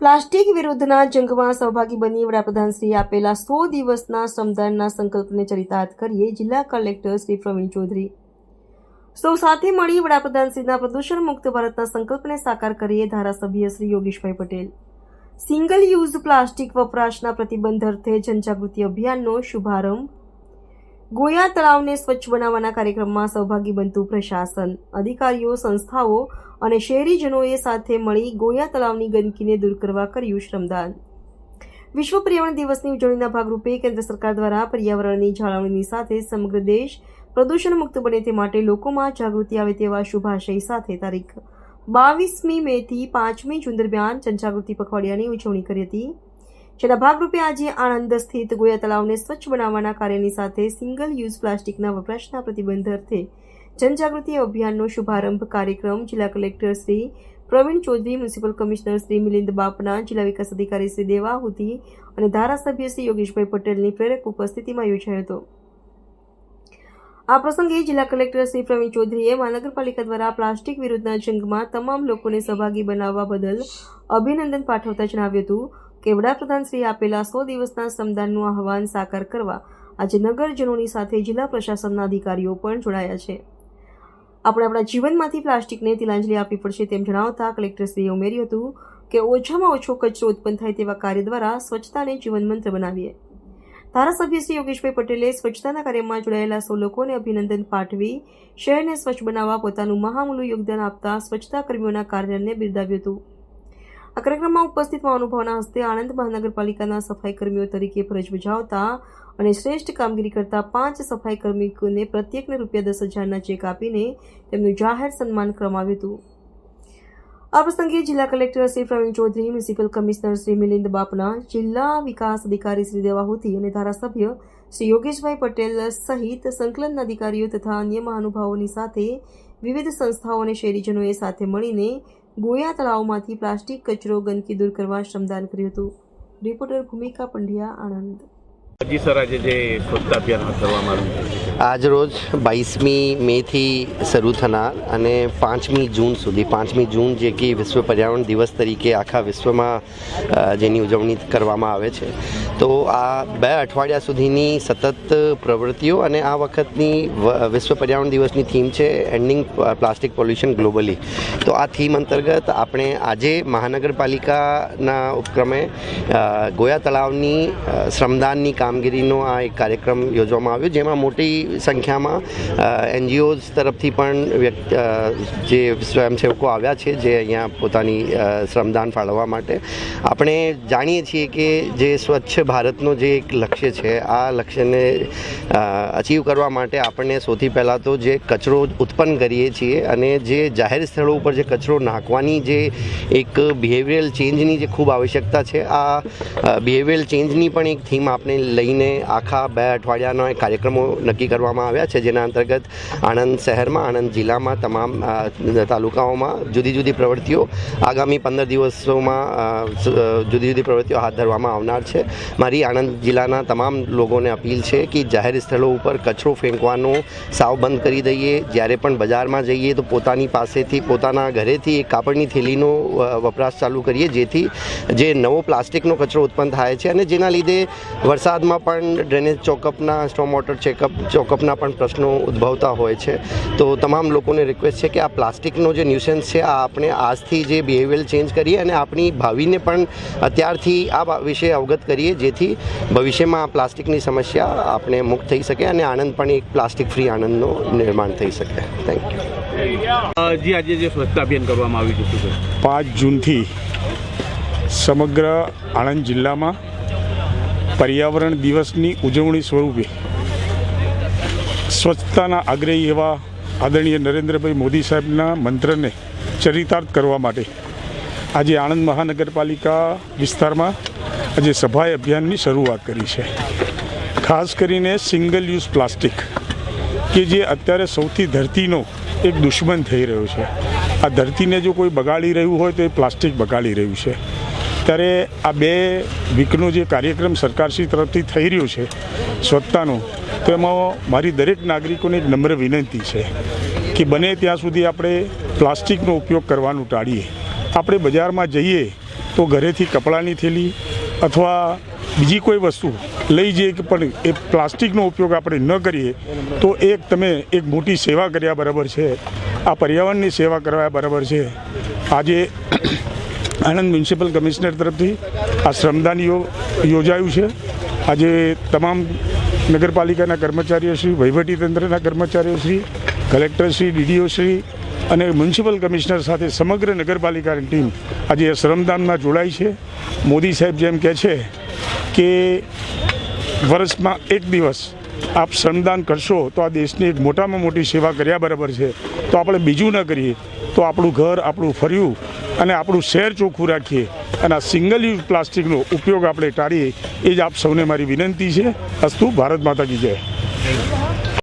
Plastic વિરુદ્ધના જંગમાં સહભાગી બની વડાપ્રધાનશ્રીએ આપેલા સો દિવસના શ્રમદાનના સંકલ્પને ચરિતાર્થ કરીએ જિલ્લા કલેક્ટર શ્રી પ્રવીણ ચૌધરી. સૌ સાથે મળી વડાપ્રધાનશ્રીના પ્રદૂષણ મુક્ત ભારતના સંકલ્પને સાકાર કરીએ ધારાસભ્ય Shri Yogeshbhai Patel. Single use plastic વપરાશના પ્રતિબંધ અર્થે જનજાગૃતિ અભિયાનનો શુભારંભ ગોયા તળાવને સ્વચ્છ બનાવવાના કાર્યક્રમમાં સહભાગી બનતું પ્રશાસન, અધિકારીઓ, સંસ્થાઓ અને શહેરીજનોએ સાથે મળી ગોયા તળાવની ગંદકીને દૂર કરવા કર્યું શ્રમદાન. વિશ્વ પર્યાવરણ દિવસની ઉજવણીના ભાગરૂપે કેન્દ્ર સરકાર દ્વારા પર્યાવરણની જાળવણીની સાથે સમગ્ર દેશ પ્રદૂષણ મુક્ત બને તે માટે લોકોમાં જાગૃતિ આવે તેવા શુભાશય સાથે તારીખ બાવીસમી મે થી પાંચમી જૂન દરમિયાન જનજાગૃતિ પખવાડિયાની ઉજવણી કરી હતી. જેના ભાગરૂપે આજે આણંદ સ્થિત ગોયા તળાવને સ્વચ્છ બનાવવાના કાર્યની સાથે સિંગલ યુઝ પ્લાસ્ટિકના વપરાશના પ્રતિબંધ અર્થે જનજાગૃતિ અભિયાનનો શુભારંભ કાર્યક્રમ જિલ્લા collector Shri Pravin Chaudhary, municipal commissioner Shri Milind Bapna, જિલ્લા વિકાસ અધિકારી શ્રી દેવાહુતિ અને ધારાસભ્ય શ્રી યોગેશભાઈ પટેલની પ્રેરક ઉપસ્થિતિમાં યોજાયો હતો. આ પ્રસંગે જિલ્લા કલેક્ટર શ્રી પ્રવીણ ચૌધરીએ મહાનગરપાલિકા દ્વારા પ્લાસ્ટિક વિરુદ્ધના જંગમાં તમામ લોકોને સહભાગી બનાવવા બદલ અભિનંદન પાઠવતા જણાવ્યું હતું. કે વડાપ્રધાનશ્રીએ આપેલા સો દિવસના શ્રમદાનનું આહવાન સાકાર કરવા આજે નગરજનોની સાથે જિલ્લા પ્રશાસનના અધિકારીઓ પણ જોડાયા છે. આપણે આપણા જીવનમાંથી પ્લાસ્ટિકને તિલાંજલિ આપવી પડશે તેમ જણાવતા કલેક્ટરશ્રીએ ઉમેર્યું હતું કે ઓછામાં ઓછો કચરો ઉત્પન્ન થાય તેવા કાર્ય દ્વારા સ્વચ્છતાને જીવનમંત્ર બનાવીએ. ધારાસભ્ય શ્રી યોગેશભાઈ પટેલે સ્વચ્છતાના કાર્યમાં જોડાયેલા સૌ લોકોને અભિનંદન પાઠવી શહેરને સ્વચ્છ બનાવવા પોતાનું મહામૂલું યોગદાન આપતા સ્વચ્છતા કર્મીઓના કાર્યને બિરદાવ્યું હતું. આ કાર્યક્રમમાં ઉપસ્થિત મહાનુભાવના હસ્તે આણંદ મહાનગરપાલિકાના સફાઈ કર્મીઓ તરીકે ફરજ બજાવતા અને શ્રેષ્ઠ કામગીરી કરતા પાંચ સફાઈ કર્મીઓને પ્રત્યેકને રૂપિયા દસ હજારના ચેક આપીને તેમનું જાહેર સન્માન કરવામાં આવ્યું હતું. આ પ્રસંગે જિલ્લા collector Shri Pravin Chaudhary, municipal commissioner Shri Milind Bapna, જિલ્લા વિકાસ અધિકારી શ્રી દેવાહુતી અને ધારાસભ્ય શ્રી યોગેશભાઈ પટેલ સહિત સંકલન અધિકારીઓ તથા અન્ય મહાનુભાવોની સાથે વિવિધ સંસ્થાઓ અને શહેરીજનોએ સાથે મળીને ગોયા તળાવમાંથી પ્લાસ્ટિક કચરો ગંદકી દૂર કરવા શ્રમદાન કર્યું હતું. રિપોર્ટર ભૂમિકા પંડ્યા આણંદ. આજે રોજ બાવીસમી મેથી શરૂ થનાર અને પાંચમી જૂન સુધી, પાંચમી જૂન જે કે વિશ્વ પર્યાવરણ દિવસ તરીકે આખા વિશ્વમાં જેની ઉજવણી કરવામાં આવે છે. તો આ બે અઠવાડિયા સુધીની સતત પ્રવૃત્તિઓ અને આ વખતની વિશ્વ પર્યાવરણ દિવસની થીમ છે એન્ડિંગ પ્લાસ્ટિક પોલ્યુશન ગ્લોબલી. તો આ થીમ અંતર્ગત આપણે આજે મહાનગરપાલિકાના ઉપક્રમે ગોયા તળાવની શ્રમદાનની શ્રમદાનની કામગીરીનો આ એક કાર્યક્રમ યોજવામાં આવ્યો, જેમાં મોટી સંખ્યામાં એનજીઓઝ તરફથી પણ જે સ્વયંસેવકો આવ્યા છે, જે અહીંયા પોતાની શ્રમદાન ફાળવવા માટે. આપણે જાણીએ છીએ કે જે સ્વચ્છ ભારતનો જે એક લક્ષ્ય છે, આ લક્ષ્યને અચીવ કરવા માટે આપણને સૌથી પહેલાં તો જે કચરો ઉત્પન્ન કરીએ છીએ અને જે જાહેર સ્થળો ઉપર જે કચરો નાખવાની જે એક બિહેવિયરલ ચેન્જની જે ખૂબ આવશ્યકતા છે, આ બિહેવિયરલ ચેન્જની પણ એક થીમ આપણે લઈને આખા બે અઠવાડિયાના કાર્યક્રમો નક્કી કરવામાં આવ્યા છે, જેના અંતર્ગત આણંદ શહેરમાં, આણંદ જિલ્લામાં તમામ તાલુકાઓમાં જુદી જુદી પ્રવૃત્તિઓ આગામી પંદર દિવસોમાં જુદી જુદી પ્રવૃત્તિઓ હાથ ધરવામાં આવનાર છે. મારી આણંદ જિલ્લાના તમામ લોકોને અપીલ છે કે જાહેર સ્થળો ઉપર કચરો ફેંકવાનો સાવ બંધ કરી દઈએ. જ્યારે પણ બજારમાં જઈએ તો પોતાની પાસેથી, પોતાના ઘરેથી એક કાપડની થેલીનો વપરાશ ચાલુ કરીએ, જેથી જે નવો પ્લાસ્ટિકનો કચરો ઉત્પન્ન થાય છે અને જેના લીધે વરસાદમાં પણ ડ્રેનેજ ચોકઅપના સ્ટોમ વોટર ચેકઅપ ચોકઅપના પણ પ્રશ્નો ઉદ્ભવતા હોય છે. તો તમામ લોકોને રિક્વેસ્ટ છે કે આ પ્લાસ્ટિકનો જે ન્યુસન્સ છે આ આપણે આજથી જે બિહેવિયર ચેન્જ કરીએ અને આપણી ભાવિને પણ અત્યારથી આ વિશે અવગત કરીએ જેથી ભવિષ્યમાં આ પ્લાસ્ટિકની સમસ્યા આપણે મુક્ત થઈ શકે અને આણંદ પણ એક પ્લાસ્ટિક ફ્રી આણંદનું નિર્માણ થઈ શકે. થેન્ક યુ જી આજે જે સ્વચ્છતા અભિયાન કરવામાં આવ્યું છે છે પાંચ જૂનથી સમગ્ર આણંદ જિલ્લામાં પર્યાવરણ દિવસની ઉજવણી સ્વરૂપે સ્વચ્છતાના આગ્રહી એવા આદરણીય નરેન્દ્રભાઈ મોદી સાહેબના મંત્રને ચરિતાર્થ કરવા માટે આજે આણંદ મહાનગરપાલિકા વિસ્તારમાં આજે સફાઈ અભિયાનની શરૂઆત કરી છે. ખાસ કરીને સિંગલ યુઝ પ્લાસ્ટિક કે જે અત્યારે સૌથી ધરતીનો એક દુશ્મન થઈ રહ્યો છે. આ ધરતીને જો કોઈ બગાડી રહ્યું હોય તો એ પ્લાસ્ટિક બગાડી રહ્યું છે. ત્યારે આ બે વીકનો જે કાર્યક્રમ સરકારશ્રી તરફથી થઈ રહ્યો છે સ્વચ્છતાનો, તો એમાં મારી દરેક નાગરિકોને એક નમ્ર વિનંતી છે કે બને ત્યાં સુધી આપણે પ્લાસ્ટિકનો ઉપયોગ કરવાનું ટાળીએ. આપણે બજારમાં જઈએ તો ઘરેથી કપડાની થેલી અથવા બીજી કોઈ વસ્તુ લઈ જઈએ કે પણ એ પ્લાસ્ટિકનો ઉપયોગ આપણે ન કરીએ, તો એક તમે એક મોટી સેવા કર્યા બરાબર છે. આ પર્યાવરણની સેવા કરવા બરાબર છે. આજે આણંદ મ્યુનિસિપલ કમિશનર તરફથી આ શ્રમદાન યોજાયું છે. આજે તમામ નગરપાલિકાના કર્મચારીઓશ્રી વહીવટીતંત્રના કર્મચારીઓશ્રી કલેક્ટરશ્રી ડીડીઓશ્રી અને મ્યુનિસિપલ કમિશનર સાથે સમગ્ર નગરપાલિકાની ટીમ આજે શ્રમદાનમાં જોડાઈ છે. મોદી સાહેબ જેમ કહે છે કે વર્ષમાં એક દિવસ આપ શ્રમદાન કરશો તો આ દેશની એક મોટામાં મોટી સેવા કર્યા બરાબર છે. તો આપણે બીજું ન કરીએ. તો આપણું ઘર આપણું ફર્યું. અને આપણું શહેર ચોખ્ખું રાખીએ અને આ સિંગલ યુઝ પ્લાસ્ટિકનો ઉપયોગ આપણે ટાળીએ, એ જ આપ સૌને મારી વિનંતી છે. અસ્તુ, ભારત માતા કી જય.